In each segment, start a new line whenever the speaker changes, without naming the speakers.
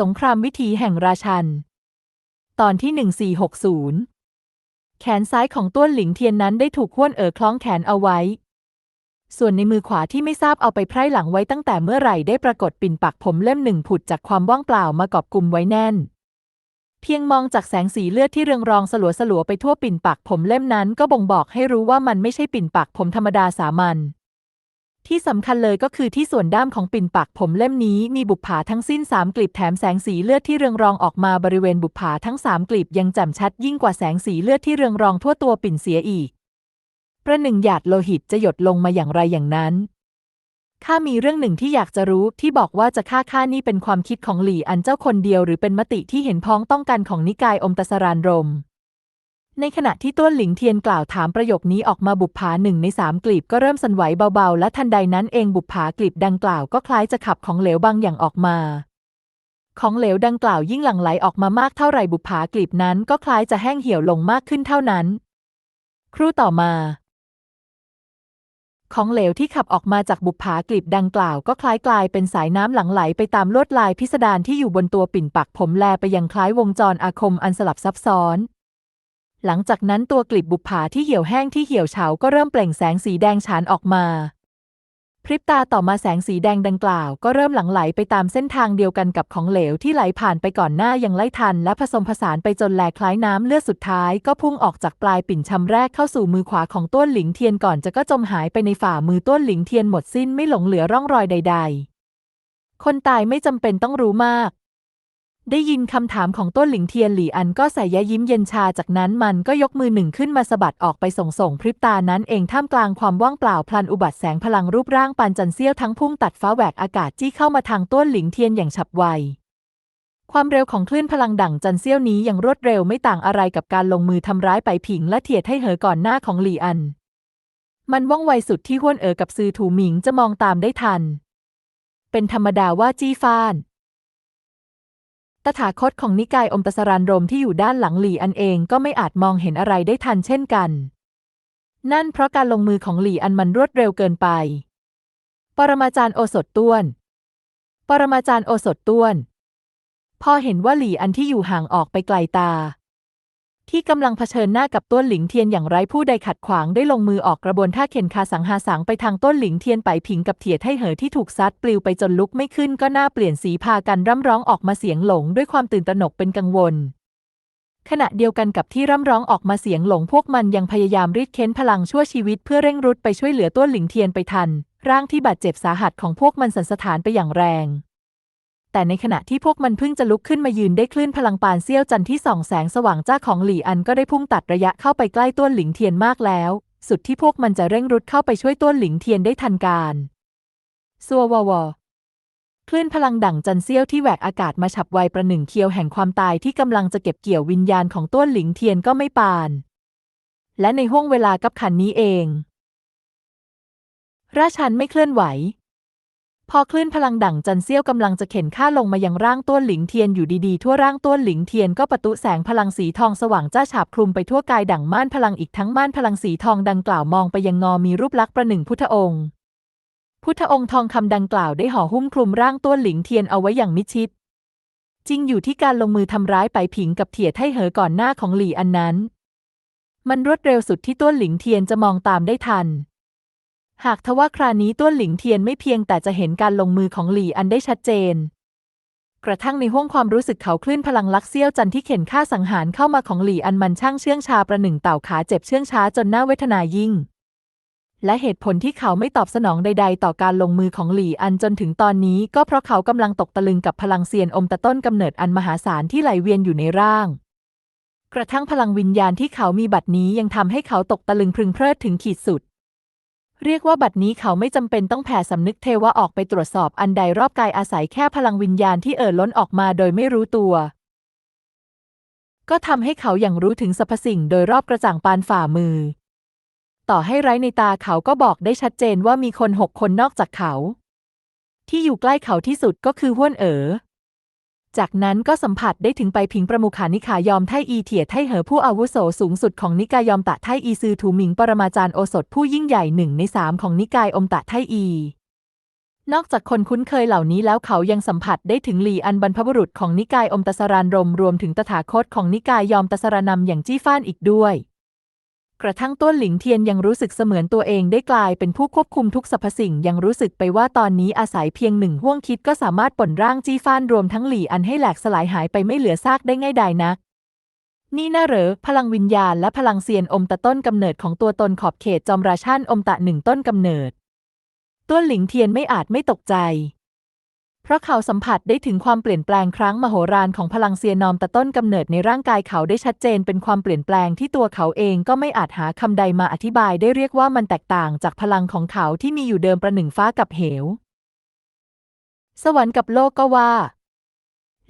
สงครามวิถีแห่งราชัน ตอนที่ 1460 แขนซ้ายของต้วนหลิงเทียนนั้นได้ถูกห้วนเอ๋อคล้องแขนเอาไว้ ส่วนในมือขวาที่ไม่ทราบเอาไปไพร่หลังไว้ตั้งแต่เมื่อไหร่ได้ปรากฏปิ่นปักผมเล่มหนึ่งผุดจากความว่างเปล่ามากอบกลุ่มไว้แน่น เพียงมองจากแสงสีเลือดที่เรืองรองสลัวสลัวไปทั่วปิ่นปักผมเล่มนั้นก็บ่งบอกให้รู้ว่ามันไม่ใช่ปิ่นปักผมธรรมดาสามัญ ที่สำคัญเลยก็คือที่ส่วนด้ามของปิ่นปักผมเล่มนี้มีบุปผาทั้งสิ้นสามกลีบแถมแสงสีเลือดที่เรืองรองออกมาบริเวณบุปผาทั้งสามกลีบยังแจ่มชัดยิ่งกว่าแสงสีเลือดที่เรืองรองทั่วตัวปิ่นเสียอีก ประหนึ่งหยาดโลหิตจะหยดลงมาอย่างไรอย่างนั้นข้ามีเรื่องหนึ่งที่อยากจะรู้ที่บอกว่าจะฆ่าข้านี่เป็นความคิดของหลี่อันเจ้าคนเดียวหรือเป็นมติที่เห็นพ้องต้องกันของนิกายอมตสรานรม ในขณะที่ต้วนหลิงเทียนกล่าวถามประโยคนี้ออกมาบุปผาหนึ่งในสามกลีบก็เริ่มสั่นไหวเบาๆ และทันใดนั้นเองบุปผากลีบดังกล่าวก็คล้ายจะขับของเหลวบางอย่างออกมา ของเหลวดังกล่าวยิ่งหลั่งไหลออกมามากเท่าไหร่บุปผากลีบนั้นก็คล้ายจะแห้งเหี่ยวลงมากขึ้นเท่านั้น ครู่ต่อมา ของเหลวที่ขับออกมาจากบุปผากลีบดังกล่าวก็คล้ายกลายเป็นสายน้ำหลั่งไหลไปตามลวดลายพิสดารที่อยู่บนตัวปิ่นปักผมแลไปยังคล้ายวงจรอาคมอันสลับซับซ้อน หลังจากนั้นตัวกลีบบุปผาที่เหี่ยวแห้งที่เหี่ยวเฉาก็เริ่มเปล่งแสงสีแดงฉานออกมา พริบตาต่อมาแสงสีแดงดังกล่าวก็เริ่มหลั่งไหลไปตามเส้นทางเดียวกันกับของเหลวที่ไหลผ่านไปก่อนหน้ายังไล่ทัน และผสมผสานไปจนแหลคล้ายน้ำเลือดสุดท้ายก็พุ่งออกจากปลายปิ่นชำแรกเข้าสู่มือขวาของต้วนหลิงเทียนก่อนจะก็จมหายไปในฝ่ามือต้วนหลิงเทียนหมดสิ้นไม่หลงเหลือร่องรอยใด ๆ คนตายไม่จำเป็นต้องรู้มาก ได้ยินคำถามของต้นหลิงเทียนหลี่อันก็ใส่ยะยิ้มเย็นชาจากนั้นมันก็ยกมือหนึ่งขึ้นมาสะบัดออกไปส่งส่งพริบตานั้นเองท่ามกลางความว่างเปล่าพลันอุบัติแสงพลังรูปร่างปานจันเซี่ยวทั้งพุ่งตัดฟ้าแหวกอากาศจี้เข้ามาทางต้นหลิงเทียนอย่างฉับไว ความเร็วของคลื่นพลังดั่งจันเซี่ยวนี้อยังรวดเร็วไม่ต่างอะไรกับการลงมือทำร้ายไปผิงและเทียดให้เหอก่อนหน้าของหลี่อัน มันว่องไวสุดที่ห้วนเอ๋อกับซือถูหมิงจะมองตามได้ทัน เป็นธรรมดาว่าจี้ฟาน ถาคตของนิกายอมตสรานรมที่อยู่ด้านหลังหลี่อันเองก็ไม่อาจมองเห็นอะไรได้ทันเช่นกัน นั่นเพราะการลงมือของหลี่อันมันรวดเร็วเกินไป ปรมาจารย์โอสถต้วน ปรมาจารย์โอสถต้วน พอเห็นว่าหลี่อันที่อยู่ห่างออกไปไกลตา ที่กำลังเผชิญหน้ากับต้นหลิงเทียนอย่างไร้ผู้ใดขัดขวางได้ลงมือออกกระบวนท่าเข็นคาสังหาสังไปทางต้นหลิงเทียนไปผิงกับเถียไทเหอที่ถูกซัดปลิวไปจนลุกไม่ขึ้นก็หน่าเปลี่ยนสีพากันร่ำร้องออกมาเสียงหลงด้วยความตื่นตระหนกเป็นกังวล ขณะเดียวกันกับที่ร่ำร้องออกมาเสียงหลงพวกมันยังพยายามรีดเค้นพลังชั่วชีวิตเพื่อเร่งรุดไปช่วยเหลือต้นหลิงเทียนไปทัน ร่างที่บาดเจ็บสาหัสของพวกมันสันสถานไปอย่างแรง แต่ในขณะที่พวกมันเพิ่งจะลุกขึ้นมายืนได้คลื่นพลังปานเซี่ยวจันที่ส่องแสงสว่างจ้าของหลี่อันก็ได้พุ่งตัดระยะเข้าไปใกล้ต้นหลิงเทียนมากแล้ว สุดที่พวกมันจะเร่งรุดเข้าไปช่วยต้นหลิงเทียนได้ทันการซัววอวอคลื่นพลังดั่งจันเซี่ยวที่แหวกอากาศมาฉับไวประหนึ่งเคียวแห่งความตายที่กำลังจะเก็บเกี่ยววิญญาณของต้นหลิงเทียนก็ไม่ปาน และในห้วงเวลากับขันนี้เอง ราชันไม่เคลื่อนไหว พอคลื่นพลังดั่งจันเซี่ยวกำลังจะเข็นข้าลงมายังร่างต้นหลิงเทียนอยู่ดีๆ ทั่วร่างต้นหลิงเทียนก็ประตุแสงพลังสีทองสว่างจ้าฉาบคลุมไปทั่วกายดั่งม่านพลังอีกทั้งม่านพลังสีทองดังกล่าวมองไปยังงอมีรูปลักษณ์ประหนึ่งพุทธองค์ พุทธองค์ทองคำดังกล่าวได้ห่อหุ้มคลุมร่างต้นหลิงเทียนเอาไว้อย่างมิดชิด จริงอยู่ที่การลงมือทำร้ายไปผิงกับเถียไทเหอก่อนหน้าของหลี่อันนั้น มันรวดเร็วสุดที่ต้นหลิงเทียนจะมองตามได้ทัน หากทว่าครานี้ต้วนหลิงเทียนไม่เพียงแต่จะเห็นการลงมือของหลี่อันได้ชัดเจน กระทั่งในห้วงความรู้สึกเขาคลื่นพลังลักเซี่ยวจันที่เข็นฆ่าสังหารเข้ามาของหลี่อันมันช่างเชื่องชาประหนึ่งเต่าขาเจ็บเชื่องช้าจนหน่าเวทนายิ่ง และเหตุผลที่เขาไม่ตอบสนองใด ๆ ต่อการลงมือของหลี่อันจนถึงตอนนี้ ก็เพราะเขากำลังตกตะลึงกับพลังเซียนอมตะต้นกำเนิดอันมหาศาลที่ไหลเวียนอยู่ในร่างกระทั่งพลังวิญญาณที่เขามีบัดนี้ยังทำให้เขาตกตะลึงพึงเพลิดถึงขีดสุด เรียกว่าบัดนี้เขาไม่จำเป็นต้องแผ่สำนึกเทวะออกไปตรวจสอบอันใดรอบกายอาศัยแค่พลังวิญญาณที่เอ่อล้นออกมาโดยไม่รู้ตัว ก็ทำให้เขาอย่างรู้ถึงสรรพสิ่งโดยรอบกระจ่างปานฝ่ามือ ต่อให้ไร้ในตาเขาก็บอกได้ชัดเจนว่ามีคนหกคนนอกจากเขา ที่อยู่ใกล้เขาที่สุดก็คือห้วนเอ๋อ จากนั้นก็สัมผัสได้ถึงไปพิงประมุขานิขายอมไทอีเถียไทเหอผู้อาวุโสสูงสุดของนิกายยอมตะไทอีซือถูหมิงปรมาจารย์โอสถผู้ยิ่งใหญ่หนึ่งในสามของนิกายอมตะไทอี นอกจากคนคุ้นเคยเหล่านี้แล้วเขายังสัมผัสได้ถึงหลีอันบรรพบุรุษของนิกายอมตสรานรมรวมถึงตถาคตของนิกายยอมตสรานำอย่างจี้ฟ้านอีกด้วย กระทั่งต้นหลิงเทียนยังรู้สึกเสมือนตัวเองได้กลายเป็นผู้ควบคุมทุกสรรพสิ่งยังรู้สึกไปว่าตอนนี้อาศัยเพียงหนึ่งห่วงคิดก็สามารถป่นร่างจี้ฟ้านรวมทั้งหลี่อันให้แหลกสลายหายไปไม่เหลือซากได้ง่ายดายนักนี่น่าเหรอ พลังวิญญาณและพลังเซียนอมตะต้นกำเนิดของตัวตนขอบเขตจอมราชันอมตะหนึ่งต้นกำเนิด ต้นหลิงเทียนไม่อาจไม่ตกใจ ราะเขาสัมผัสได้ถึงความเปลี่ยนแปลงครั้งมโหฬารของพลังเซียนอมตะต้นกำเนิดในร่างกายเขาได้ชัดเจนเป็นความเปลี่ยนแปลงที่ตัวเขาเองก็ไม่อาจหาคำใดมาอธิบายได้เรียกว่ามันแตกต่างจากพลังของเขาที่มีอยู่เดิมประหนึ่งฟ้ากับเหว สวรรค์กับโลกก็ว่า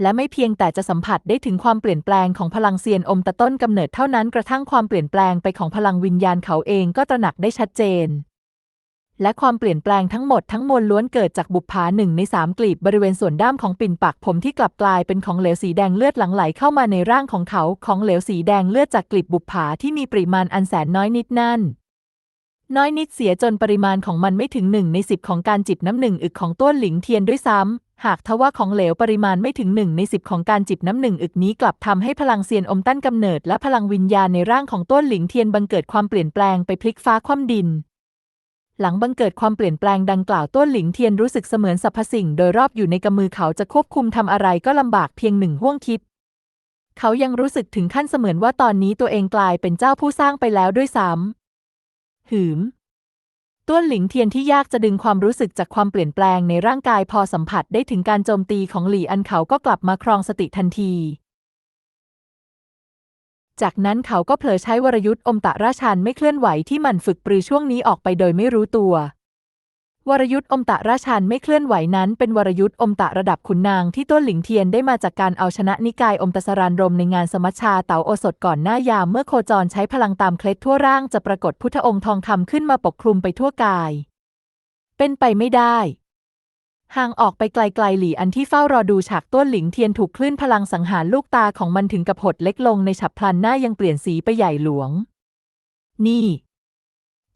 และไม่เพียงแต่จะสัมผัสได้ถึงความเปลี่ยนแปลงของพลังเซียนอมตะต้นกำเนิดเท่านั้นกระทั่งความเปลี่ยนแปลงไปของพลังวิญญาณเขาเองก็ตระหนักได้ชัดเจน และความเปลี่ยนแปลงทั้งหมดทั้งมวลล้วนเกิดจากบุปผาหนึ่งในสามกลีบบริเวณส่วนด้ามของปิ่นปากผมที่กลับกลายเป็นของเหลวสีแดงเลือดหลั่งไหลเข้ามาในร่างของเขาของเหลวสีแดงเลือดจากกลีบบุปผาที่มีปริมาณอันแสนน้อยนิดนั่น น้อยนิดเสียจนปริมาณของมันไม่ถึงหนึ่งในสิบของการจิบน้ำหนึ่งอึกของต้วนหลิงเทียนด้วยซ้ำหากทว่าของเหลวปริมาณไม่ถึงหนึ่งในสิบของการจิบน้ำหนึ่งอึกนี้กลับทำให้พลังเซียนอมตั้นกำเนิดและพลังวิญญาณในร่างของต้วนหลิงเทียนบังเกิดความเปลี่ยนแปลงไปพลิกฟ้าคว่ำดิน หลังบังเกิดความเปลี่ยนแปลงดังกล่าวต้วนหลิงเทียนรู้สึกเสมือนสรรพสิ่งโดยรอบอยู่ในกำมือเขาจะควบคุมทำอะไรก็ลำบากเพียงหนึ่งห่วงคิด เขายังรู้สึกถึงขั้นเสมือนว่าตอนนี้ตัวเองกลายเป็นเจ้าผู้สร้างไปแล้วด้วยซ้ำหืม ต้วนหลิงเทียนที่ยากจะดึงความรู้สึกจากความเปลี่ยนแปลงในร่างกายพอสัมผัสได้ถึงการโจมตีของหลี่อันเขาก็กลับมาครองสติทันที จากนั้นเขาก็เผลอใช้วรยุทธ์อมตะราชันไม่เคลื่อนไหวที่มันฝึกปรือช่วงนี้ออกไปโดยไม่รู้ตัว วรยุทธ์อมตะราชันไม่เคลื่อนไหวนั้นเป็นวรยุทธ์อมตะระดับขุนนางที่ต้นหลิงเทียนได้มาจากการเอาชนะนิกายอมตะสรานรมในงานสมัชชาเต๋าโอสถก่อนหน้ายามเมื่อโคจรใช้พลังตามเคล็ดทั่วร่างจะปรากฏพุทธองค์ทองคำขึ้นมาปกคลุมไปทั่วกาย เป็นไปไม่ได้ ห่างออกไปไกลๆหลี่อันที่เฝ้ารอดูฉากต้นหลิงเทียนถูกคลื่นพลังสังหารลูกตาของมันถึงกับหดเล็กลงในฉับพลันหน้ายังเปลี่ยนสีไปใหญ่หลวง นี่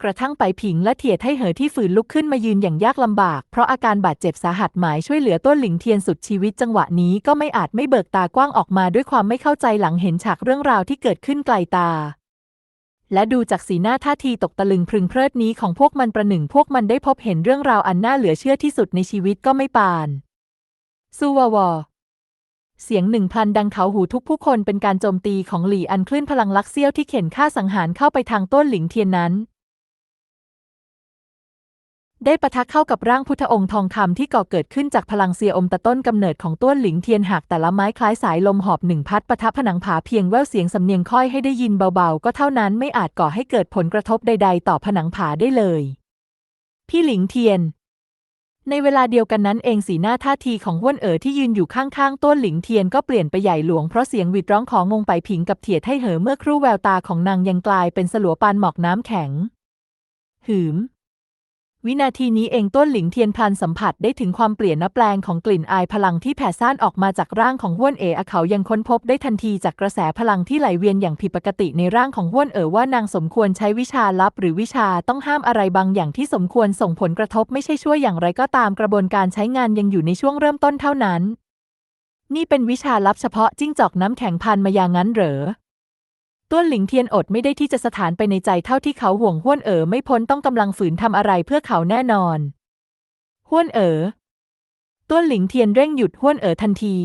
กระทั่งไปผิงและเถียไทเหอที่ฝืนลุกขึ้นมายืนอย่างยากลำบาก เพราะอาการบาดเจ็บสาหัสหมายช่วยเหลือต้นหลิงเทียนสุดชีวิตจังหวะนี้ก็ไม่อาจไม่เบิกตากว้างออกมาด้วยความไม่เข้าใจหลังเห็นฉากเรื่องราวที่เกิดขึ้นไกลตา และดูจากสีหน้าท่าทีตกตะลึงพรึงเพลิดนี้ของพวกมันประหนึ่งพวกมันได้พบเห็นเรื่องราวอันน่าเหลือเชื่อที่สุดในชีวิตก็ไม่ปานซูวาวอเสียงหนึ่งพลันดังเขาหูทุกผู้คนเป็นการโจมตีของหลี่อันคลื่นพลังลักเซี่ยวที่เข็นฆ่าสังหารเข้าไปทางต้นหลิงเทียนนั้น ได้ปะทะเข้ากับร่างพุทธองค์ทองคำที่ก่อเกิดขึ้นจากพลังเซียอมตะต้นกำเนิดของต้นหลิงเทียนหากแต่ละไม้คล้ายสายลมหอบหนึ่งพัดปะทะผนังผาเพียงแววเสียงสำเนียงค่อยให้ได้ยินเบาๆ ก็เท่านั้นไม่อาจก่อให้เกิดผลกระทบใด ๆ ต่อผนังผาได้เลย พี่หลิงเทียน ในเวลาเดียวกันนั้นเองสีหน้าท่าทีของห้วนเอ๋อที่ยืนอยู่ข้างๆต้นหลิงเทียนก็เปลี่ยนไปใหญ่หลวงเพราะเสียงหวิดร้องของงงไปผิงกับเถียไทเหอเมื่อครู่แววตาของนางยังกลายเป็นสลัวปานหมอกน้ำแข็ง หืม วินาทีนี้เองต้นหลิงเทียนพลันสัมผัสได้ถึงความเปลี่ยนนแปลงของกลิ่นอายพลังที่แผ่ซ่านออกมาจากร่างของห้วนเอ๋อเขายังค้นพบได้ทันทีจากกระแสพลังที่ไหลเวียนอย่างผิดปกติในร่างของห้วนเอ๋อว่านางสมควรใช้วิชาลับ หรือวิชาต้องห้ามอะไรบางอย่างที่สมควรส่งผลกระทบไม่ใช่ช่วยอย่างไรก็ตามกระบวนการใช้งานยังอยู่ในช่วงเริ่มต้นเท่านั้น นี่เป็นวิชาลับเฉพาะจิ้งจอกน้ำแข็งพันมายางนั้นเหรอ ต้วนหลิงเทียนอดไม่ได้ที่จะสถานไปในใจเท่าที่เขาห่วงห้วนเอ๋อไม่พ้นต้องกำลังฝืนทำอะไรเพื่อเขาแน่นอน ห้วนเอ๋อต้วนหลิงเทียนเร่งหยุดห้วนเอ๋อทันที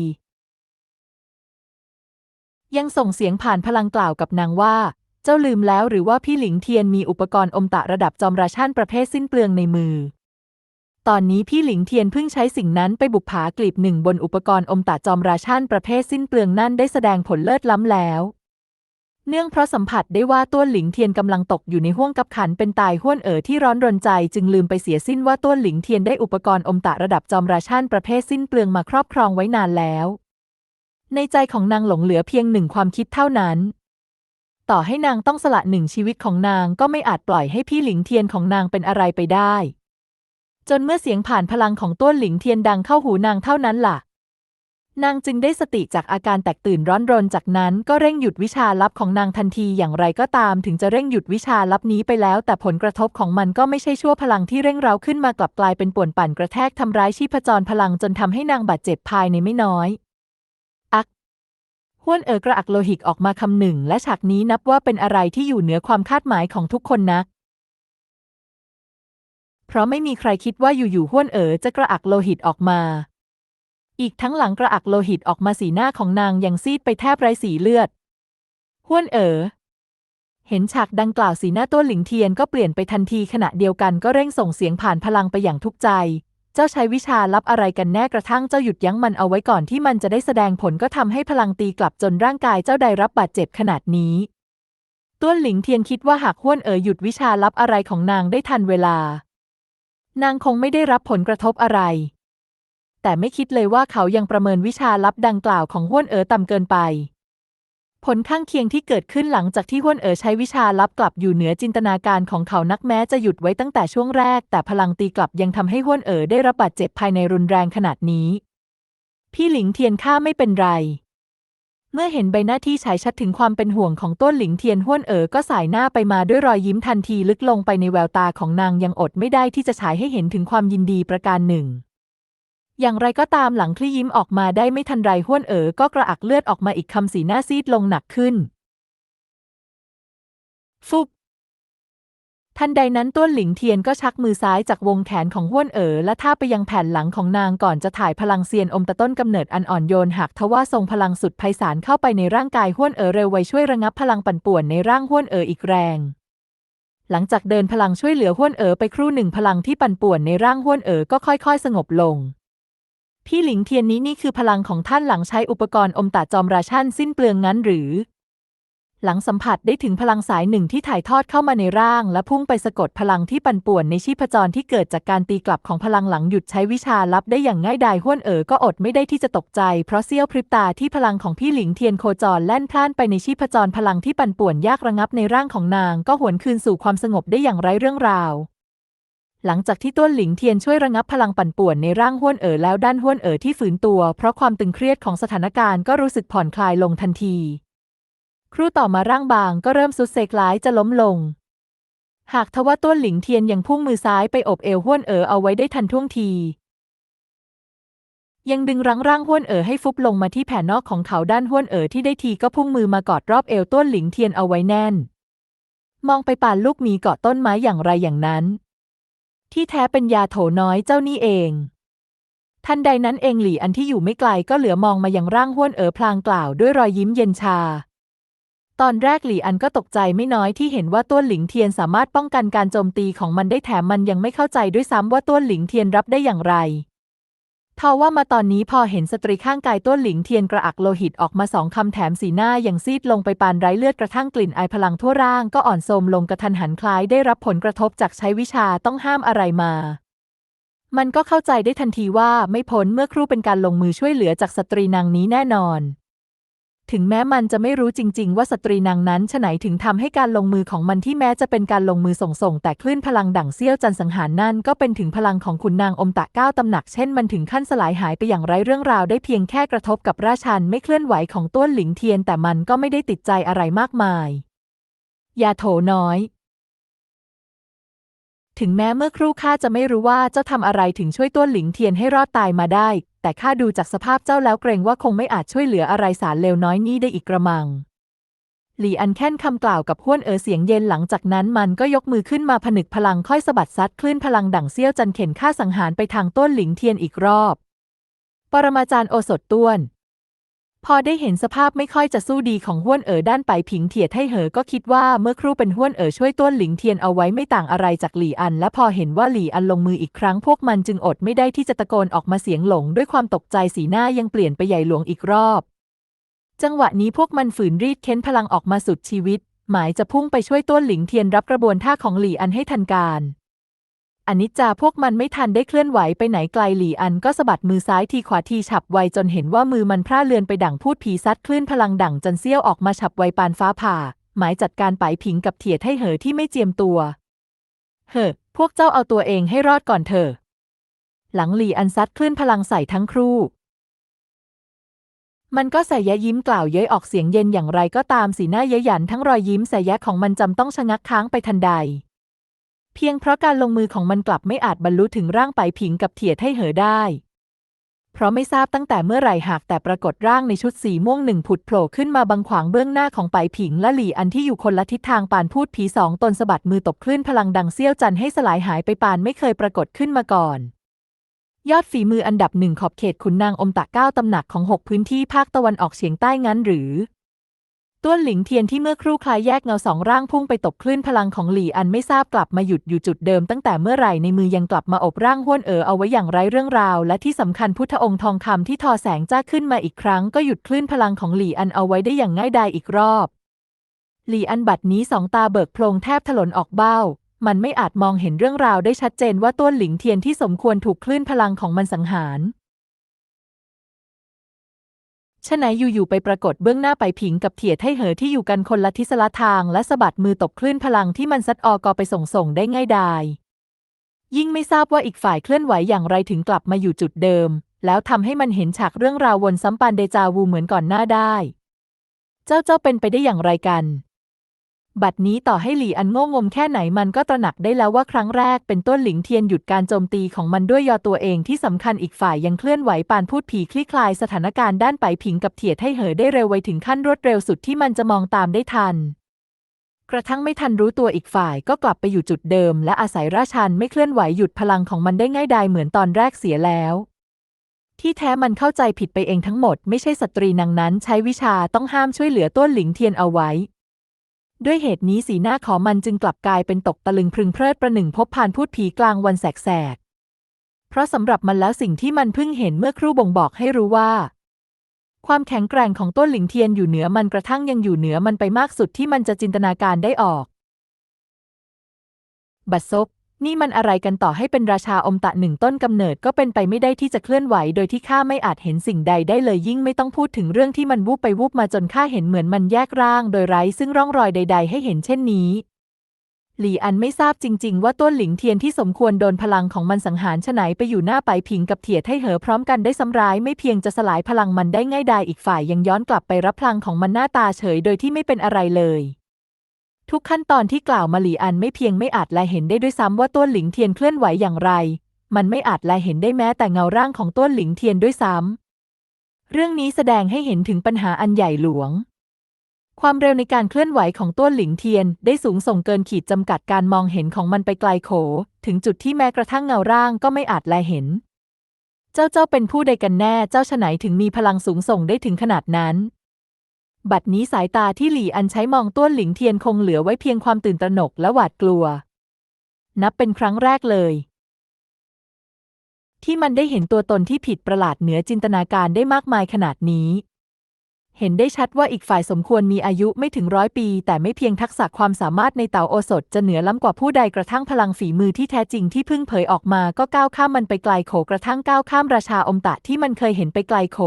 ยังส่งเสียงผ่านพลังกล่าวกับนางว่า เจ้าลืมแล้วหรือว่าพี่หลิงเทียนมีอุปกรณ์อมตะระดับจอมราชันประเภทสิ้นเปลืองในมือ ตอนนี้พี่หลิงเทียนเพิ่งใช้สิ่งนั้นไปบุกผากลีบหนึ่งบนอุปกรณ์อมตะจอมราชันประเภทสิ้นเปลืองนั่นได้แสดงผลเลิศล้ำแล้ว เนื่องเพราะสัมผัสได้ว่าต้วนหลิงเทียนกำลังตกอยู่ในห้วงกับขันเป็นตายห้วนเอ๋อที่ร้อนรนใจ จึงลืมไปเสียสิ้นว่าต้วนหลิงเทียนได้อุปกรณ์อมตะระดับจอมราชันประเภทสิ้นเปลืองมาครอบครองไว้นานแล้ว ในใจของนางหลงเหลือเพียงหนึ่งความคิดเท่านั้น ต่อให้นางต้องสละหนึ่งชีวิตของนางก็ไม่อาจปล่อยให้พี่หลิงเทียนของนางเป็นอะไรไปได้ จนเมื่อเสียงผ่านพลังของต้วนหลิงเทียนดังเข้าหูนางเท่านั้นล่ะ นางจึงได้สติจากอาการแตกตื่นร้อนรนจากนั้นก็เร่งหยุดวิชาลับของนางทันทีอย่างไรก็ตาม ถึงจะเร่งหยุดวิชาลับนี้ไปแล้ว แต่ผลกระทบของมันก็ไม่ใช่ชั่วพลังที่เร่งเร้าขึ้นมากลับกลายเป็นป่วนปั่นกระแทกทำร้ายชีพจรพลังจนทำให้นางบาดเจ็บภายในไม่น้อยอักห้วนเอ๋อกระอักโลหิตออกมาคำหนึ่ง และฉากนี้นับว่าเป็นอะไรที่อยู่เหนือความคาดหมายของทุกคนนักเพราะไม่มีใครคิดว่าอยู่ๆห้วนเอ๋อจะกระอักโลหิตออกมา อีกทั้งหลังกระอักโลหิตออกมาสีหน้าของนางยังซีดไปแทบไร้สีเลือดห้วนเอ๋อเห็นฉากดังกล่าวสีหน้าต้นหลิงเทียนก็เปลี่ยนไปทันทีขณะเดียวกันก็เร่งส่งเสียงผ่านพลังไปอย่างทุกข์ใจ เจ้าใช้วิชาลับอะไรกันแน่กระทั่งเจ้าหยุดยั้งมันเอาไว้ก่อนที่มันจะได้แสดงผลก็ทำให้พลังตีกลับจนร่างกายเจ้าได้รับบาดเจ็บขนาดนี้ต้นหลิงเทียนคิดว่าหากห้วนเอ๋อหยุดวิชาลับอะไรของนางได้ทันเวลา นางคงไม่ได้รับผลกระทบอะไร แต่ไม่คิดเลยว่าเขายังประเมินวิชาลับดังกล่าวของห้วนเอ๋อต่ำเกินไป ผลข้างเคียงที่เกิดขึ้นหลังจากที่ห้วนเอ๋อใช้วิชาลับกลับอยู่เหนือจินตนาการของเขานักแม้จะหยุดไว้ตั้งแต่ช่วงแรก แต่พลังตีกลับยังทำให้ห้วนเอ๋อได้รับบาดเจ็บภายในรุนแรงขนาดนี้ พี่หลิงเทียนข้าไม่เป็นไร เมื่อเห็นใบหน้าที่ฉายชัดถึงความเป็นห่วงของต้นหลิงเทียนห้วนเอ๋อก็สายหน้าไปมาด้วยรอยยิ้มทันทีลึกลงไปในแววตาของนางยังอดไม่ได้ที่จะฉายให้เห็นถึงความยินดีประการหนึ่ง อย่างไรก็ตามหลังคลี่ยิ้มออกมาได้ไม่ทันไรห้วนเอ๋อก็กระอักเลือดออกมาอีกคำสีหน้าซีดลงหนักขึ้น ฟุบทันใดนั้นต้วนหลิงเทียนก็ชักมือซ้ายจากวงแขนของห้วนเอ๋อและท่าไปยังแผ่นหลังของนางก่อนจะถ่ายพลังเซียนอมตะต้นกำเนิดอันอ่อนโยนหักทว่าทรงพลังสุดไพศาลเข้าไปในร่างกายห้วนเอ๋อเร็วไวช่วยระงับพลังปั่นป่วนในร่างห้วนเอ๋ออีกแรง หลังจากเดินพลังช่วยเหลือห้วนเอ๋อไปครู่หนึ่งพลังที่ปั่นป่วนในร่างห้วนเอ๋อก็ค่อย ๆ สงบลง พี่หลิงเทียนนี้นี่คือพลังของท่านหลังใช้อุปกรณ์อมตะจอมราชันสิ้นเปลืองงั้นหรือ หลังสัมผัสได้ถึงพลังสายหนึ่งที่ถ่ายทอดเข้ามาในร่าง และพุ่งไปสะกดพลังที่ปั่นป่วนในชีพจรที่เกิดจากการตีกลับของพลังหลังหยุดใช้วิชาลับได้อย่างง่ายดายห้วนเอ๋อก็อดไม่ได้ที่จะตกใจ เพราะเสี้ยวพริบตาที่พลังของพี่หลิงเทียนโคจรแล่นพล่านไปในชีพจรพลังที่ปั่นป่วนยากระงับในร่างของนาง ก็หวนคืนสู่ความสงบได้อย่างไร้เรื่องราว หลังจากที่ต้นหลิงเทียนช่วยระงับพลังปั่นป่วนในร่างห้วนเอ๋อแล้วด้านห้วนเอ๋อที่ฝืนตัว เพราะความตึงเครียดของสถานการณ์ก็รู้สึกผ่อนคลายลงทันที ครู่ต่อมาร่างบางก็เริ่มสุดเซกล้ายจะล้มลง หากทว่าต้นหลิงเทียนยังพุ่งมือซ้ายไปอบเอวห้วนเอ๋อเอาไว้ได้ทันท่วงทียังดึงรั้งร่างห้วนเอ๋อให้ฟุบลงมาที่แผ่นนอกของเขาด้านห้วนเอ๋อที่ได้ทีก็พุ่งมือมากอดรอบเอวต้นหลิงเทียนเอาไว้แน่น มองไปป่านลูกหมีเกาะต้นไม้อย่างไรอย่างนั้น ที่แท้เป็นยาโถน้อยเจ้านี่เอง ทันใดนั้นเองหลี่อันที่อยู่ไม่ไกลก็เหลือมองมายังร่างห้วนเอ๋อพลางกล่าวด้วยรอยยิ้มเย็นชา ตอนแรกหลี่อันก็ตกใจไม่น้อยที่เห็นว่าต้วนหลิงเทียนสามารถป้องกันการโจมตีของมันได้แถมมันยังไม่เข้าใจด้วยซ้ำว่าต้วนหลิงเทียนรับได้อย่างไร ทว่ามาตอนนี้พอเห็นสตรีข้างกายต้วนหลิงเทียนกระอักโลหิตออกมาสองคำแถมสีหน้าอย่างซีดลงไปปานไร้เลือดกระทั่งกลิ่นไอพลังทั่วร่างก็อ่อนโทรมลงกระทันหันคล้ายได้รับผลกระทบจากใช้วิชาต้องห้ามอะไรมา มันก็เข้าใจได้ทันทีว่าไม่พ้นเมื่อครู่เป็นการลงมือช่วยเหลือจากสตรีนางนี้แน่นอน ถึงแม้มันจะไม่รู้จริง ๆ ว่าสตรีนางนั้นฉไหนถึงทำให้การลงมือของมันที่แม้จะเป็นการลงมือส่งๆแต่คลื่นพลังดั่งเซี่ยวจันสังหารนั่นก็เป็นถึงพลังของขุนนางอมตะก้าตำหนักเช่นมันถึงขั้นสลายหายไปอย่างไร้เรื่องราวได้เพียงแค่กระทบกับราชันไม่เคลื่อนไหวของต้วนหลิงเทียน แต่มันก็ไม่ได้ติดใจอะไรมากมาย ยาโถน้อย ถึงแม้เมื่อครู่ข้าจะไม่รู้ว่าเจ้าทำอะไรถึงช่วยต้วนหลิงเทียนให้รอดตายมาได้ แต่ข้าดูจากสภาพเจ้าแล้วเกรงว่าคงไม่อาจช่วยเหลืออะไรสารเลวน้อยนี้ได้อีกกระมัง หลี่อันแค่นคำกล่าวกับห้วนเอ๋อเสียงเย็นหลังจากนั้นมันก็ยกมือขึ้นมาผนึกพลังค่อยสะบัดซัดคลื่นพลังดั่งเซี่ยวจันเข็นฆ่าสังหารไปทางต้นหลิงเทียนอีกรอบ ปรมาจารย์โอสถต้วน พอได้เห็นสภาพไม่ค่อยจะสู้ดีของห้วนเอ๋อด้านไปผิงเถียไทเหอก็คิดว่าเมื่อครู่เป็นห้วนเอ๋อช่วยต้วนหลิงเทียนเอาไว้ไม่ต่างอะไรจากหลี่อัน และพอเห็นว่าหลี่อันลงมืออีกครั้งพวกมันจึงอดไม่ได้ที่จะตะโกนออกมาเสียงหลง ด้วยความตกใจสีหน้ายังเปลี่ยนไปใหญ่หลวงอีกรอบ จังหวะนี้พวกมันฝืนรีดเค้นพลังออกมาสุดชีวิต หมายจะพุ่งไปช่วยต้วนหลิงเทียนรับกระบวนท่าของหลี่อันให้ทันการ อนิจจาพวกมันไม่ทันได้เคลื่อนไหวไปไหนไกลหลี่อันก็สะบัดมือซ้ายทีขวาทีฉับไวจนเห็นว่ามือมันพร่าเลือนไปดั่งพูดผีซัดคลื่นพลังดั่งจันเซี่ยวออกมาฉับไวปานฟ้าผ่า หมายจัดการไปผิงกับเถียไทเหอที่ไม่เจียมตัว เฮ้อพวกเจ้าเอาตัวเองให้รอดก่อนเถอะหลังหลี่อันซัดคลื่นพลังใส่ทั้งครู่มันก็ใสายะยิ้มกล่าวเย้ยออกเสียงเย็นอย่างไรก็ตามสีหน้าเย้ยหยันทั้งรอยยิ้มสายะของมันจำต้องชะงักค้างไปทันใด เพียงเพราะการลงมือของมันกลับไม่อาจบรรลุถึงร่างไปผิงกับเถียไทเหอได้ เพราะไม่ทราบตั้งแต่เมื่อไหร่หากแต่ปรากฏร่างในชุดสีม่วงหนึ่งผุดโผล่ขึ้นมาบังขวางเบื้องหน้าของไปผิงและหลี่อันที่อยู่คนละทิศทางปานพูดผีสองตนสะบัดมือตบคลื่นพลังดังเซี่ยวจันให้สลายหายไปปานไม่เคยปรากฏขึ้นมาก่อนยอดฝีมืออันดับหนึ่งขอบเขตขุนนางอมตะเก้าตำหนักของหกพื้นที่ภาคตะวันออกเฉียงใต้งั้นหรือ ต้วนหลิงเทียนที่เมื่อครู่คลายแยกเงาสองร่างพุ่งไปตบคลื่นพลังของหลี่อันไม่ทราบกลับมาหยุดอยู่จุดเดิมตั้งแต่เมื่อไหร่ในมือยังกลับมาอบร่างห้วนเอ๋อเอาไว้อย่างไร้เรื่องราว และที่สำคัญพุทธองค์ทองคำที่ทอแสงจ้าขึ้นมาอีกครั้งก็หยุดคลื่นพลังของหลี่อันเอาไว้ได้อย่างง่ายดายอีกรอบ หลี่อันบัดนี้สองตาเบิกโพลงแทบถลนออกเบ้า มันไม่อาจมองเห็นเรื่องราวได้ชัดเจนว่าต้วนหลิงเทียนที่สมควรถูกคลื่นพลังของมันสังหาร ชะไหนอยู่ๆไปปรากฏเบื้องหน้าไปผิงกับเถียวให้เหอที่อยู่กันคนละทิศละทาง และสะบัดมือตบคลื่นพลังที่มันซัดออกอไปส่งส่งได้ง่ายดาย ยิ่งไม่ทราบว่าอีกฝ่ายเคลื่อนไหวอย่างไรถึงกลับมาอยู่จุดเดิม แล้วทำให้มันเห็นฉากเรื่องราววนซ้ำปานเดจาวูเหมือนก่อนหน้าได้ เจ้าเจ้าเป็นไปได้อย่างไรกัน บัดนี้ต่อให้หลี่อันโง่งมแค่ไหนมันก็ตระหนักได้แล้วว่าครั้งแรกเป็นต้นหลิงเทียนหยุดการโจมตีของมันด้วยยอตัวเองที่สำคัญอีกฝ่ายยังเคลื่อนไหวปานพูดผีคลี่คลายสถานการณ์ด้านไปผิงกับเถียไทเหอได้เร็วไวถึงขั้นรวดเร็วสุดที่มันจะมองตามได้ทัน กระทั่งไม่ทันรู้ตัวอีกฝ่ายก็กลับไปอยู่จุดเดิม และอาศัยราชันไม่เคลื่อนไหวหยุดพลังของมันได้ง่ายดายเหมือนตอนแรกเสียแล้วที่แท้มันเข้าใจผิดไปเองทั้งหมด ไม่ใช่สตรีนางนั้นใช้วิชาต้องห้ามช่วยเหลือต้นหลิงเทียนเอาไว้ ด้วยเหตุนี้สีหน้าของมันจึงกลับกลายเป็นตกตะลึงพรึงเพลิดประหนึ่งพบผ่านพูดผีกลางวันแสกๆ เพราะสำหรับมันแล้วสิ่งที่มันเพิ่งเห็นเมื่อครู่บ่งบอกให้รู้ว่า ความแข็งแกร่งของต้นหลิงเทียนอยู่เหนือมันกระทั่งยังอยู่เหนือมันไปมากสุดที่มันจะจินตนาการได้ออก บัดซบ นี่มันอะไรกันต่อให้เป็นราชาอมตะหนึ่งต้นกำเนิดก็เป็นไปไม่ได้ที่จะเคลื่อนไหว โดยที่ข้าไม่อาจเห็นสิ่งใดได้เลยยิ่งไม่ต้องพูดถึงเรื่องที่มันวูบไปวูบมาจนข้าเห็นเหมือนมันแยกร่าง โดยไร้ซึ่งร่องรอยใด ๆ ให้เห็นเช่นนี้ หลี่อันไม่ทราบจริง ๆ ว่าต้นหลิงเทียนที่สมควรโดนพลังของมันสังหารฉไหนไปอยู่หน้าไปผิงกับเถียไทเหอพร้อมกันได้ซ้ำร้ายไม่เพียงจะสลายพลังมันได้ง่ายดายอีกฝ่ายยังย้อนกลับไปรับพลังของมันหน้าตาเฉย โดยที่ไม่เป็นอะไรเลย ทุกขั้นตอนที่กล่าวมาหลี่อันไม่เพียงไม่อาจแลเห็นได้ด้วยซ้ำว่าต้นหลิงเทียนเคลื่อนไหวอย่างไร มันไม่อาจแลเห็นได้แม้แต่เงาร่างของต้นหลิงเทียนด้วยซ้ำ เรื่องนี้แสดงให้เห็นถึงปัญหาอันใหญ่หลวง ความเร็วในการเคลื่อนไหวของต้นหลิงเทียน ได้สูงส่งเกินขีดจำกัดการมองเห็นของมันไปไกลโข ถึงจุดที่แม้กระทั่งเงาร่างก็ไม่อาจแลเห็น เจ้าเจ้าเป็นผู้ใดกันแน่ เจ้าฉไหนถึงมีพลังสูงส่งได้ถึงขนาดนั้น บัดนี้สายตาที่หลี่อันใช้มองต้วนหลิงเทียนคงเหลือไว้เพียงความตื่นตระหนกและหวาดกลัว นับเป็นครั้งแรกเลย ที่มันได้เห็นตัวตนที่ผิดประหลาดเหนือจินตนาการได้มากมายขนาดนี้ เห็นได้ชัดว่าอีกฝ่ายสมควรมีอายุไม่ถึงร้อยปี แต่ไม่เพียงทักษะความสามารถในเต่าโอสถจะเหนือล้ำกว่าผู้ใดกระทั่งพลังฝีมือที่แท้จริงที่เพิ่งเผยออกมาก็ก้าวข้ามมันไปไกลโขกระทั่งก้าวข้ามราชาอมตะที่มันเคยเห็นไปไกลโข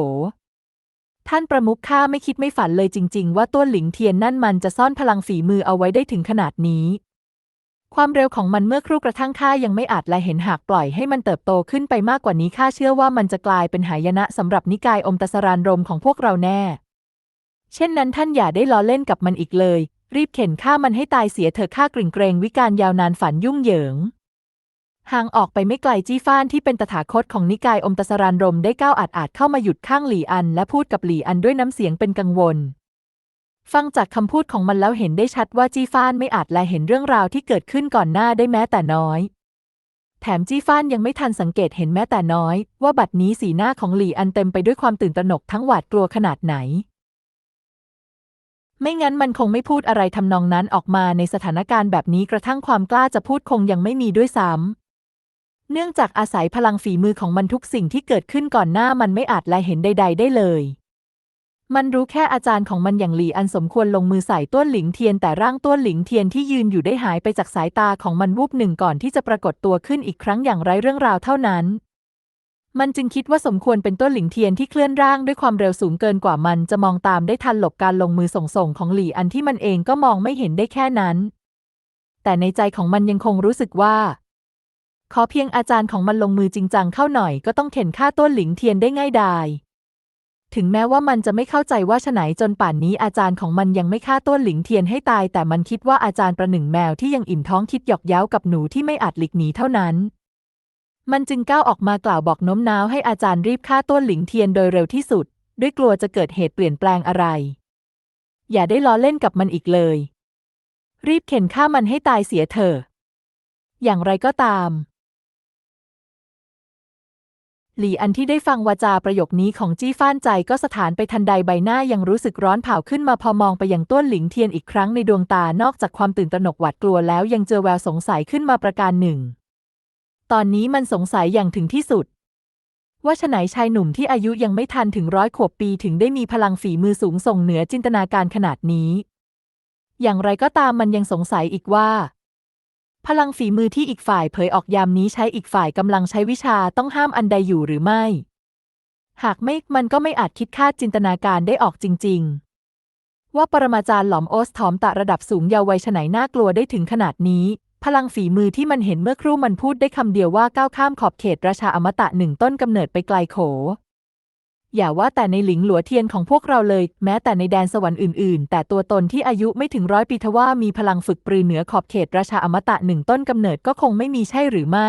ท่านประมุขข้าไม่คิดไม่ฝันเลยจริง ๆ ว่าต้วนหลิงเทียนนั่นมันจะซ่อนพลังฝีมือเอาไว้ได้ถึงขนาดนี้ ความเร็วของมันเมื่อครู่กระทั่งข้ายังไม่อาจและเห็นหากปล่อยให้มันเติบโตขึ้นไปมากกว่านี้ข้าเชื่อว่ามันจะกลายเป็นหายนะสำหรับนิกายอมตสรานรมของพวกเราแน่ เช่นนั้นท่านอย่าได้ล้อเล่นกับมันอีกเลย รีบเข็นฆ่ามันให้ตายเสียเถอะข้ากริ่งเกรงวิการยาวนานฝันยุ่งเหยิง ห่างออกไปไม่ไกลจี้ฟ้านที่เป็นตถาคตของนิกายอมตสรานรมได้ก้าวอาจอาจเข้ามาหยุดข้างหลี่อัน และพูดกับหลี่อันด้วยน้ำเสียงเป็นกังวล ฟังจากคำพูดของมันแล้วเห็นได้ชัดว่าจี้ฟ้านไม่อาจแลเห็นเรื่องราวที่เกิดขึ้นก่อนหน้าได้แม้แต่น้อย แถมจี้ฟ้านยังไม่ทันสังเกตเห็นแม้แต่น้อย ว่าบัดนี้สีหน้าของหลี่อันเต็มไปด้วยความตื่นตระหนกทั้งหวาดกลัวขนาดไหน ไม่งั้นมันคงไม่พูดอะไรทำนองนั้นออกมาในสถานการณ์แบบนี้กระทั่งความกล้าจะพูดคงยังไม่มีด้วยซ้ำ เนื่องจากอาศัยพลังฝีมือของมันทุกสิ่งที่เกิดขึ้นก่อนหน้ามันไม่อาจแลเห็นใด ๆ ได้เลย มันรู้แค่อาจารย์ของมันอย่างหลีอันสมควรลงมือใส่ต้วนหลิงเทียนแต่ร่างต้วนหลิงเทียนที่ยืนอยู่ได้หายไปจากสายตาของมันวูบหนึ่งก่อนที่จะปรากฏตัวขึ้นอีกครั้งอย่างไร้เรื่องราวเท่านั้นมันจึงคิดว่าสมควรเป็นต้นหลิงเทียนที่เคลื่อนร่างด้วยความเร็วสูงเกินกว่ามันจะมองตามได้ทันหลบการลงมือส่งๆของหลี่อันที่มันเองก็มองไม่เห็นได้แค่นั้น แต่ในใจของมันยังคงรู้สึกว่า ขอเพียงอาจารย์ของมันลงมือจริงจังเข้าหน่อยก็ต้องเข็นฆ่าต้นหลิงเทียนได้ง่ายดายถึงแม้ว่ามันจะไม่เข้าใจว่าฉะไหนจนป่านนี้อาจารย์ของมันยังไม่ฆ่าต้วนหลิงเทียนให้ตาย แต่มันคิดว่าอาจารย์ประหนึ่งแมวที่ยังอิ่มท้องคิดหยอกเย้ากับหนูที่ไม่อาจหลีกหนีเท่านั้น มันจึงก้าวออกมากล่าวบอกโน้มน้าวให้อาจารย์รีบฆ่าต้วนหลิงเทียนโดยเร็วที่สุด ด้วยกลัวจะเกิดเหตุเปลี่ยนแปลงอะไร อย่าได้ล้อเล่นกับมันอีกเลย รีบเข็นฆ่ามันให้ตายเสียเถอะอย่างไรก็ตาม หลี่อันที่ได้ฟังวาจาประโยคนี้ของจี้ฟ้านใจก็สถานไปทันใดใบหน้ายังรู้สึกร้อนเผาขึ้นมาพอมองไปยังต้วนหลิงเทียนอีกครั้งในดวงตานอกจากความตื่นตระหนกหวาดกลัวแล้วยังเจอแววสงสัยขึ้นมาประการหนึ่ง ตอนนี้มันสงสัยอย่างถึงที่สุด ว่าฉไหนชายหนุ่มที่อายุยังไม่ทันถึงร้อยขวบปีถึงได้มีพลังฝีมือสูงส่งเหนือจินตนาการขนาดนี้ อย่างไรก็ตามมันยังสงสัยอีกว่า พลังฝีมือที่อีกฝ่ายเผยออกยามนี้ใช้อีกฝ่ายกำลังใช้วิชาต้องห้ามอันใดอยู่หรือไม่ หากไม่มันก็ไม่อาจคิดคาดจินตนาการได้ออกจริง ๆ ว่าปรมาจารย์หลอมโอสถอมตะระดับสูงเยาว์วัยฉไหนน่ากลัวได้ถึงขนาดนี้ พลังฝีมือที่มันเห็นเมื่อครู่มันพูดได้คำเดียวว่าก้าวข้ามขอบเขตราชาอมตะหนึ่งต้นกำเนิดไปไกลโข อย่าว่าแต่ในหลิงหลัวเทียนของพวกเราเลย แม้แต่ในแดนสวรรค์อื่นๆ แต่ตัวตนที่อายุไม่ถึงร้อยปีทว่ามีพลังฝึกปรือเหนือขอบเขตราชาอมตะหนึ่งต้นกำเนิดก็คงไม่มีใช่หรือไม่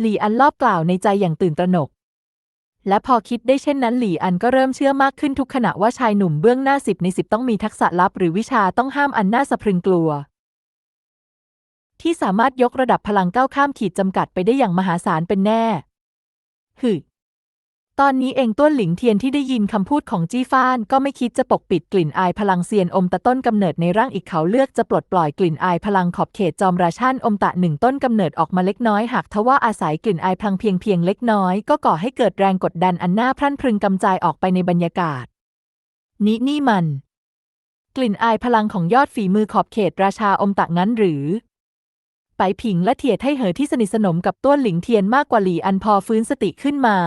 หลี่อันรอบกล่าวในใจอย่างตื่นตระหนก และพอคิดได้เช่นนั้นหลี่อันก็เริ่มเชื่อมากขึ้นทุกขณะว่าชายหนุ่มเบื้องหน้าสิบในสิบต้องมีทักษะลับหรือวิชาต้องห้ามอันน่าสะพรึงกลัว ที่สามารถยกระดับพลังก้าวข้ามขีดจำกัดไปได้อย่างมหาศาลเป็นแน่ฮึ ตอนนี้เองต้วนหลิงเทียนที่ได้ยินคำพูดของจี้ฟ้านก็ไม่คิดจะปกปิดกลิ่นอายพลังเซียนอมตะต้นกำเนิดในร่างอีกเขาเลือกจะปลดปล่อยกลิ่นอายพลังขอบเขตจอมราชันอมตะหนึ่งต้นกำเนิดออกมาเล็กน้อยหากทว่าอาศัยกลิ่นอายพลังเพียงเพียงเล็กน้อยก็ก่อให้เกิดแรงกดดันอันน่าพรั่นพรึงกำจายออกไปในบรรยากาศ นี่นี่มัน กลิ่นอายพลังของยอดฝีมือขอบเขตราชาอมตะงั้นหรือไปผิงและเทียไทเหอที่สนิทสนมกับต้วนหลิงเทียนมากกว่าหลี่อันพอฟื้นสติขึ้นมา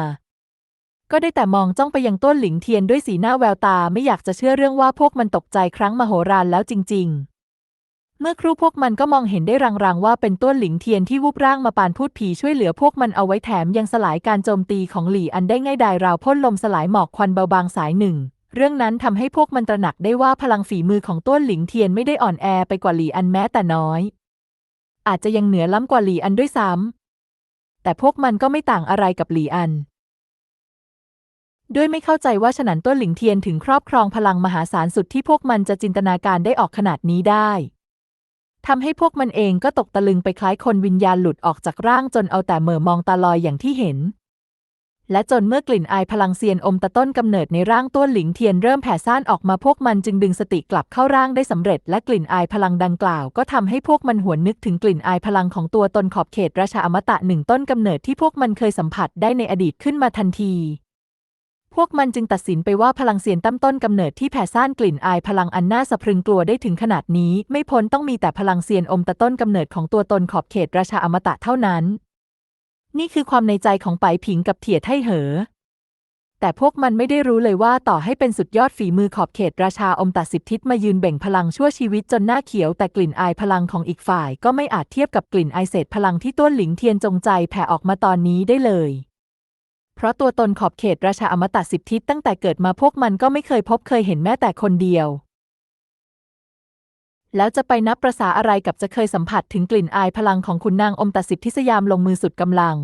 ก็ได้แต่มองจ้องไปยังต้นหลิงเทียนด้วยสีหน้าแววตาไม่อยากจะเชื่อเรื่องว่าพวกมันตกใจครั้งมโหฬารแล้วจริง ๆ เมื่อครู่พวกมันก็มองเห็นได้รางๆว่าเป็นต้นหลิงเทียนที่วูบร่างมาปานพูดผีช่วยเหลือพวกมันเอาไว้แถมยังสลายการโจมตีของหลี่อันได้ง่ายดายราวพ่นลมสลายหมอกควันเบาบางสายหนึ่ง เรื่องนั้นทำให้พวกมันตระหนักได้ว่าพลังฝีมือของต้นหลิงเทียนไม่ได้อ่อนแอไปกว่าหลี่อันแม้แต่น้อย อาจจะยังเหนือล้ำกว่าหลี่อันด้วยซ้ำแต่พวกมันก็ไม่ต่างอะไรกับหลี่อัน ด้วยไม่เข้าใจว่าฉนันต้นหลิงเทียนถึงครอบครองพลังมหาศาลสุดที่พวกมันจะจินตนาการได้ออกขนาดนี้ได้ทำให้พวกมันเองก็ตกตะลึงไปคล้ายคนวิญญาณหลุดออกจากร่างจนเอาแต่เหม่อมองตาลอยอย่างที่เห็น และจนเมื่อกลิ่นอายพลังเซียนอมตะต้นกำเนิดในร่างต้นหลิงเทียนเริ่มแผ่ซ่านออกมาพวกมันจึงดึงสติกลับเข้าร่างได้สำเร็จ และกลิ่นอายพลังดังกล่าว ก็ทำให้พวกมันหวนนึกถึงกลิ่นอายพลังของตัวตนขอบเขตราชาอมตะหนึ่งต้นกำเนิดที่พวกมันเคยสัมผัสได้ในอดีตขึ้นมาทันที พวกมันจึงตัดสินไปว่าพลังเซียนตั้มต้นกำเนิดที่แผ่ซ่านกลิ่นอายพลังอันน่าสะพรึงกลัวได้ถึงขนาดนี้ ไม่พ้นต้องมีแต่พลังเซียนอมตะต้นกำเนิดของตัวตนขอบเขตราชาอมตะเท่านั้น นี่คือความในใจของไปผิงกับเถียไทเหอ แต่พวกมันไม่ได้รู้เลยว่าต่อให้เป็นสุดยอดฝีมือขอบเขตราชาอมตะสิบทิศมายืนเบ่งพลังชั่วชีวิตจนหน้าเขียวแต่กลิ่นอายพลังของอีกฝ่าย ก็ไม่อาจเทียบกับกลิ่นอายเศษพลังที่ต้นหลิงเทียนจงใจแผ่ออกมาตอนนี้ได้เลย เพราะตัวตนขอบเขตราชาอมตะสิบทิศตั้งแต่เกิดมาพวกมันก็ไม่เคยพบเคยเห็นแม้แต่คนเดียว แล้วจะไปนับประษาอะไรกับจะเคยสัมผัสถึงกลิ่นอายพลังของคุณนางอมตะสิบทิศยามลงมือสุดกำลัง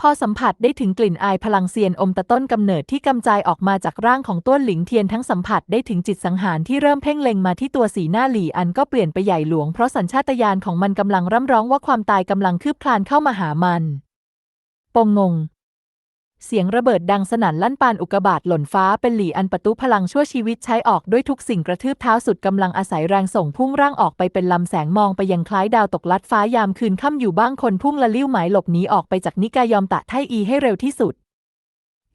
พอสัมผัสได้ถึงกลิ่นอายพลังเซียนอมตะต้นกำเนิดที่กำจายออกมาจากร่างของต้นหลิงเทียนทั้งสัมผัสได้ถึงจิตสังหารที่เริ่มเพ่งเล็งมาที่ตัวสีหน้าหลี่อันก็เปลี่ยนไปใหญ่หลวงเพราะสัญชาตญาณของมันกำลังร่ำร้องว่าความตายกำลังคืบคลานเข้ามาหามัน ปงงง เสียงระเบิดดังสนั่นลั่นปานอุกกาบาตหล่นฟ้าเป็นหลีอันประตูพลังชั่วชีวิตใช้ออกด้วยทุกสิ่งกระทืบเท้าสุดกำลังอาศัยแรงส่งพุ่งร่างออกไปเป็นลำแสงมองไปยังคล้ายดาวตกลัดฟ้ายามคืนค่ำอยู่บ้างคนพุ่งละลิ้วหมายหลบหนีออกไปจากนิกายอมตะไทอีให้เร็วที่สุด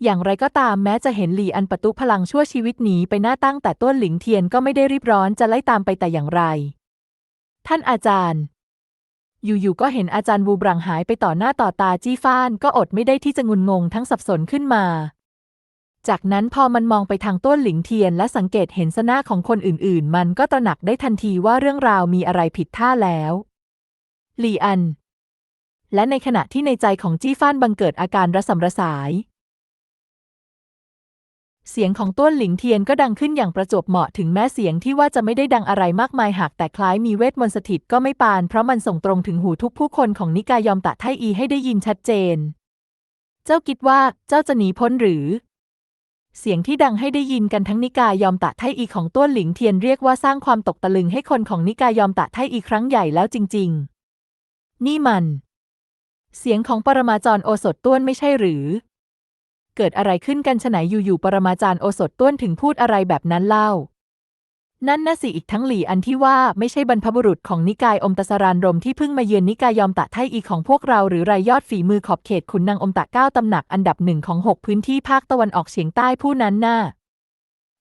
อย่างไรก็ตามแม้จะเห็นหลีอันประตูพลังชั่วชีวิตหนีไปหน้าตั้งแต่ต้นหลิงเทียนก็ไม่ได้รีบร้อนจะไล่ตามไปแต่อย่างไร ท่านอาจารย์ อยู่ๆก็เห็นอาจารย์วูบรังหายไปต่อหน้าต่อตาจี้ฟ้านก็อดไม่ได้ที่จะงุนงงทั้งสับสนขึ้นมาจากนั้นพอมันมองไปทางต้นหลิงเทียนและสังเกตเห็นสหน้าของคนอื่นๆ มันก็ตระหนักได้ทันทีว่าเรื่องราวมีอะไรผิดท่าแล้วหลีอัน และในขณะที่ในใจของจี้ฟ้านบังเกิดอาการระสำระสาย เสียงของต้วนหลิงเทียนก็ดังขึ้นอย่างประจวบเหมาะถึงแม้เสียงที่ว่าจะไม่ได้ดังอะไรมากมายหากแต่คล้ายมีเวทมนต์สถิตก็ไม่ปาน เพราะมันส่งตรงถึงหูทุกผู้คนของนิกายยอมตะไทอีให้ได้ยินชัดเจน เจ้าคิดว่าเจ้าจะหนีพ้นหรือ เสียงที่ดังให้ได้ยินกันทั้งนิกายยอมตะไทอีของต้วนหลิงเทียนเรียกว่าสร้างความตกตะลึงให้คนของนิกายยอมตะไทอีครั้งใหญ่แล้วจริง ๆ นี่มัน เสียงของปรมาจารย์โอสถต้วนไม่ใช่หรือ เกิดอะไรขึ้นกันฉไหนอยู่ๆ ปรมาจารย์โอสถต้วนถึงพูดอะไรแบบนั้นเล่า นั่นน่ะสิอีกทั้งหลีอันที่ว่าไม่ใช่บรรพบุรุษของนิกายอมตะสรานรมที่เพิ่งมาเยือนนิกายยอมตะไทอีของพวกเราหรือรายยอดฝีมือขอบเขตขุนนางอมตะเก้าตำหนักอันดับหนึ่งของหกพื้นที่ภาคตะวันออกเฉียงใต้ผู้นั้นน่ะ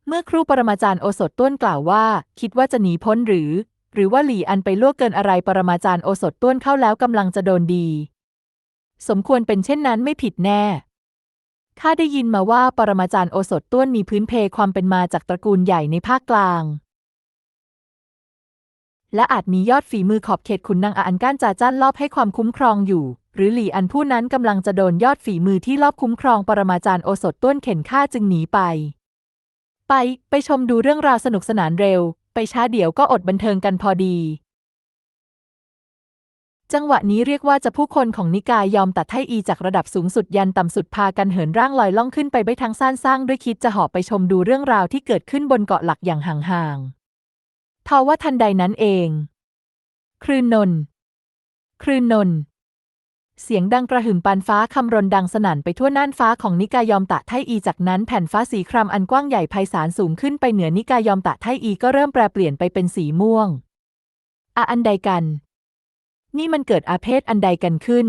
เมื่อครูปรมาจารย์โอสถต้วนกล่าวว่า คิดว่าจะหนีพ้นหรือ หรือว่าหลีอันไปล่วงเกินอะไรปรมาจารย์โอสถต้วนเข้าแล้วกำลังจะโดนดี สมควรเป็นเช่นนั้นไม่ผิดแน่ ข้าได้ยินมาว่าปรมาจารย์โอสถต้วนมีพื้นเพความเป็นมาจากตระกูลใหญ่ในภาคกลาง และอาจมียอดฝีมือขอบเขตขุนนางอันก้านจาจ้านลอบให้ความคุ้มครองอยู่ หรือหลี่อันผู้นั้นกำลังจะโดนยอดฝีมือที่ลอบคุ้มครองปรมาจารย์โอสถต้วนเข็นฆ่าจึงหนีไป ไป ไปชมดูเรื่องราวสนุกสนานเร็ว ไปช้าเดี๋ยวก็อดบันเทิงกันพอดี จังหวะนี้เรียกว่าจะผู้คนของนิกายยอมตัดให้อีจากระดับสูงสุดยันต่ำสุดพากันเหินร่างลอยล่องขึ้นไปไว้ทั้งซ่านสร้างด้วยคิดจะหาะไปชมดูเรื่องราวที่เกิดขึ้นบนเกาะหลักอย่างห่างๆทว่าทันใดนั้นเองคลื่นนนคลื่นนน เสียงดังกระหึ่มปานฟ้าคำรนดังสนั่นไปทั่วน่านฟ้าของนิกายยอมตะไทอีจากนั้นแผ่นฟ้าสีครามอันกว้างใหญ่ไพศาลสูงขึ้นไปเหนือนิกายยอมตะไทอีก็เริ่มแปรเปลี่ยนไปเป็นสีม่วงอะอันใดกัน นี่มันเกิดอาเพศอันใดกันขึ้น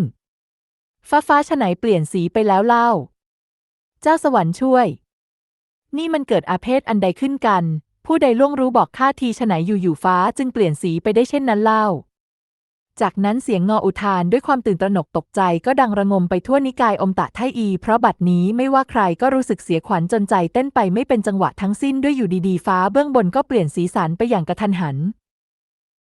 ฟ้าฟ้าฉไหนเปลี่ยนสีไปแล้วเล่า เจ้าสวรรค์ช่วย นี่มันเกิดอาเพศอันใดขึ้นกัน ผู้ใดล่วงรู้บอกข้าทีฉไหนอยู่ๆฟ้าจึงเปลี่ยนสีไปได้เช่นนั้นเล่า จากนั้นเสียงงออุทานด้วยความตื่นตระหนกตกใจก็ดังระงมไปทั่วนิกายอมตะไทอี เพราะบัดนี้ไม่ว่าใครก็รู้สึกเสียขวัญจนใจเต้นไปไม่เป็นจังหวะทั้งสิ้นด้วยอยู่ดีๆฟ้าเบื้องบนก็เปลี่ยนสีสันไปอย่างกระทันหัน